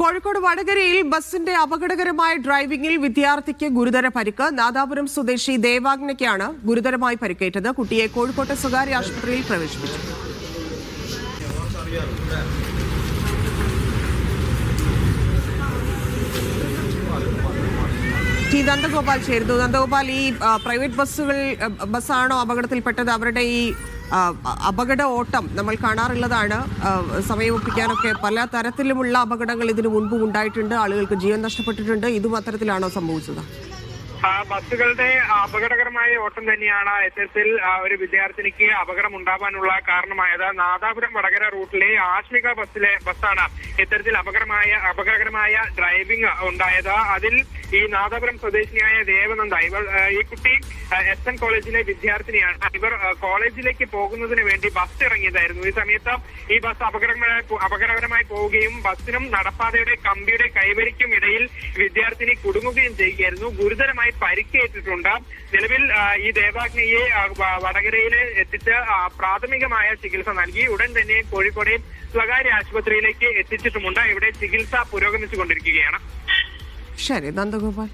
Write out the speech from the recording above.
കോഴിക്കോട് വടകരയിൽ ബസിന്റെ അപകടകരമായ ഡ്രൈവിംഗിൽ വിദ്യാർത്ഥിക്ക് ഗുരുതര പരിക്ക്. നാദാപുരം സ്വദേശി ദേവാഗ്നയ്ക്കാണ് ഗുരുതരമായി പരിക്കേറ്റത്. കുട്ടിയെ കോഴിക്കോട്ടെ സ്വകാര്യ ആശുപത്രിയിൽ പ്രവേശിപ്പിച്ചു. ടി നന്ദഗോപാൽ ചേരുന്നു. നന്ദഗോപാൽ ഈ പ്രൈവറ്റ് ബസ്സുകൾ ബസ്സാണോ അപകടത്തിൽപ്പെട്ടത്? അവരുടെ ഈ അപകട ഓട്ടം നമ്മൾ കാണാറുള്ളതാണ്. സമയമൊപ്പിക്കാനൊക്കെ സമയം പല തരത്തിലുമുള്ള അപകടങ്ങൾ ഇതിനു മുൻപും ഉണ്ടായിട്ടുണ്ട്. ആളുകൾക്ക് ജീവൻ നഷ്ടപ്പെട്ടിട്ടുണ്ട്. ഇതും അത്തരത്തിലാണോ സംഭവിച്ചത്? ബസ്സുകളുടെ അപകടകരമായ ഓട്ടം തന്നെയാണ് എൽ ഒരു വിദ്യാർത്ഥിനിക്ക് അപകടം ഉണ്ടാവാനുള്ള കാരണമായത്. നാദാപുരം വടകര റൂട്ടിലെ ആശ്മിക ബസ്സിലെ ബസ്സാണ് ഇത്തരത്തിൽ അപകടമായ അപകടകരമായ ഡ്രൈവിംഗ് ഉണ്ടായത്. അതിൽ ഈ നാദാപുരം സ്വദേശിനിയായ ദേവനന്ദ ഇവർ ഈ കുട്ടി എസ് എൻ കോളേജിലെ വിദ്യാർത്ഥിനിയാണ്. ഇവർ കോളേജിലേക്ക് പോകുന്നതിന് വേണ്ടി ബസ് ഇറങ്ങിയതായിരുന്നു. ഈ സമയത്ത് ഈ ബസ് അപകടകരമായി അപകടകരമായി പോവുകയും ബസ്സിനും നടപ്പാതയുടെ കമ്പിയുടെ കൈവരിക്കും ഇടയിൽ വിദ്യാർത്ഥിനി കുടുങ്ങുകയും ചെയ്യുകയായിരുന്നു. ഗുരുതരമായി പരിക്കേറ്റിട്ടുണ്ട്. നിലവിൽ ഈ ദേവാഗ്നിയെ വടകരയിൽ എത്തിച്ച് പ്രാഥമികമായ ചികിത്സ നൽകി. ഉടൻ തന്നെ കോഴിക്കോട് സ്വകാര്യ ആശുപത്രിയിലേക്ക് എത്തിച്ചിട്ടുമുണ്ട്. ഇവിടെ ചികിത്സ പുരോഗമിച്ചുകൊണ്ടിരിക്കുകയാണ്. ശരി നന്ദഗോപാൽ